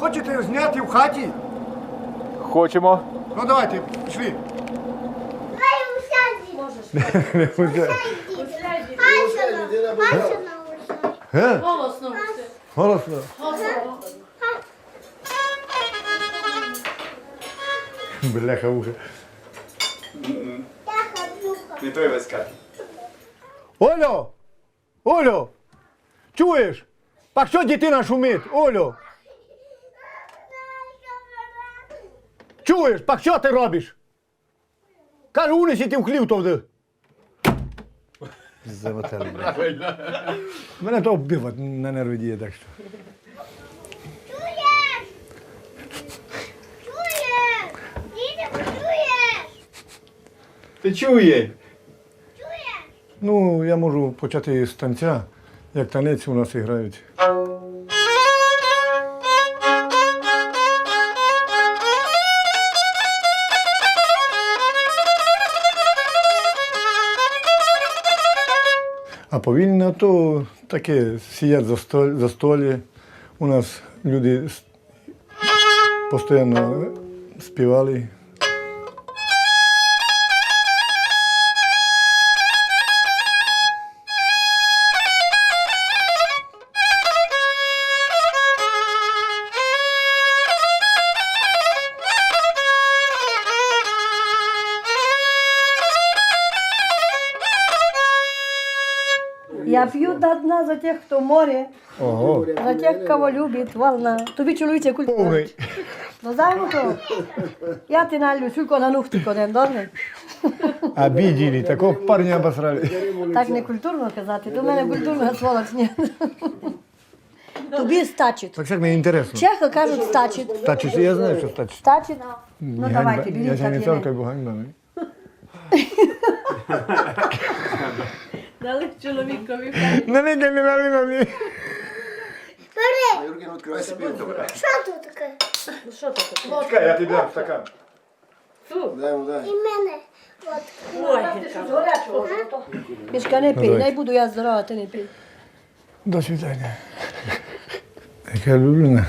Хочете зняти в хаті? Хочемо. Ну давайте, пішли. Давай усядь. Бачила, бачила усядь. Ге? Голосно все. Голосно. Голосно. Бляха вуха. Тяха, духа. Не той весь кат. Олю! Олю! Чуєш? Так що дитина шумить? Олю! Чуєш? Так що ти робиш? Кажу, унесі ти в хлів туди. Заватали. Мене то вбива на нерви діє, так що. Чуєш? Чуєш? Діти, чуєш? Ти чує? Чуєш? Ну, я можу почати з танця, як танець у нас грають. А повільно то таке сидять за, столь, за столі. У нас люди постійно співали. Я п'ю до дна за тих, хто в морі, Ого, за тих, кого любить волна. Тобі чоловіче культура. повний. Ну знаємо то. Я ти налю, тільки на нухти коден, добре? Обидели, такого парня обосрали. Так не культурно казати. До мене культурно сволоч ні. Тобі стачить. Так як мені інтересно. Чехи кажуть стачить. Стачиш, я знаю, що стачиш. Стачить. Ну давайте, Я беріть ся не так церква, є. бо ганьба. Дали чоловікові. Не не не не не не не. Бери. Юрген, відкривай спину. Що тут таке? Ну що таке? Чекай, я тобі дам стакан. Дай йому, дай. І мене. Ой. Мішка не пий, не буду я здорова, ти не пий. До свидання. Яка люблена.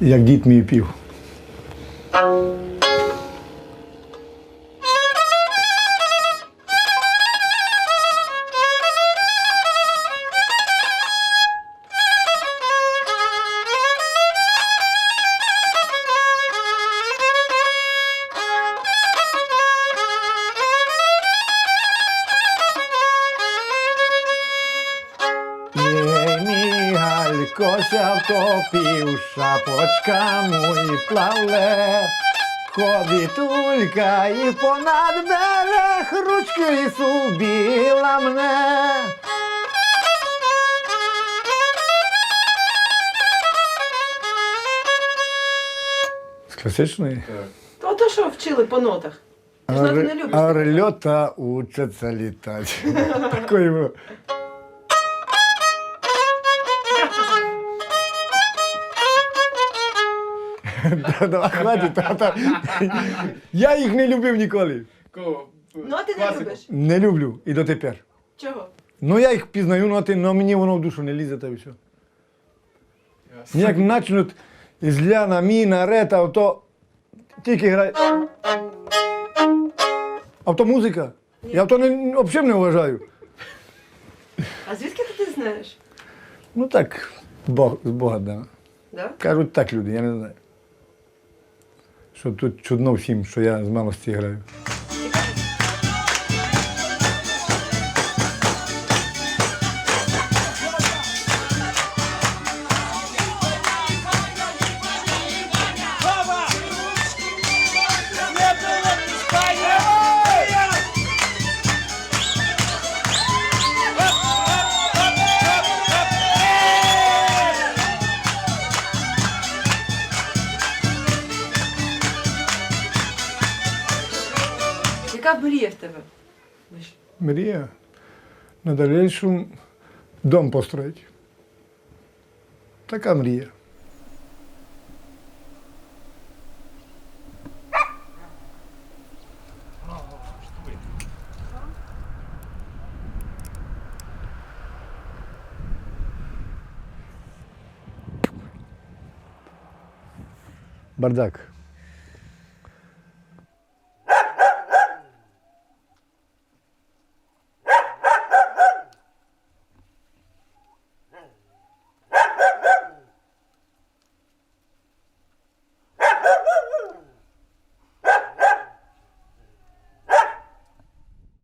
Як дід мій пів. Галько ся втопив, шапочка мой плавле. Ходить тулька і понад берег ручки субіла мене. З класичної? То то, що вчили по нотах. Ти ж ноти не любиш. Орлета учаться літати. Такої було. Да, да, хватить, та, та. Я їх не любив ніколи. Кого? Ноти не любиш? Не люблю і дотепер. Чого? Ну я їх пізнаю ноти, але мені воно в душу не лізе та і все. Як почнуть із ля на мі, на ре, та то тільки грає. А то музика. Я то не, взагалі не вважаю. А звідки ти знаєш? Ну так, Бог, з Бога да. Да? Кажуть так люди, я не знаю. Що тут чудно всім, що я з малості граю. Яка мрія в тебе? Мрія на дальнейшому дом построїти. Така мрія. Бардак.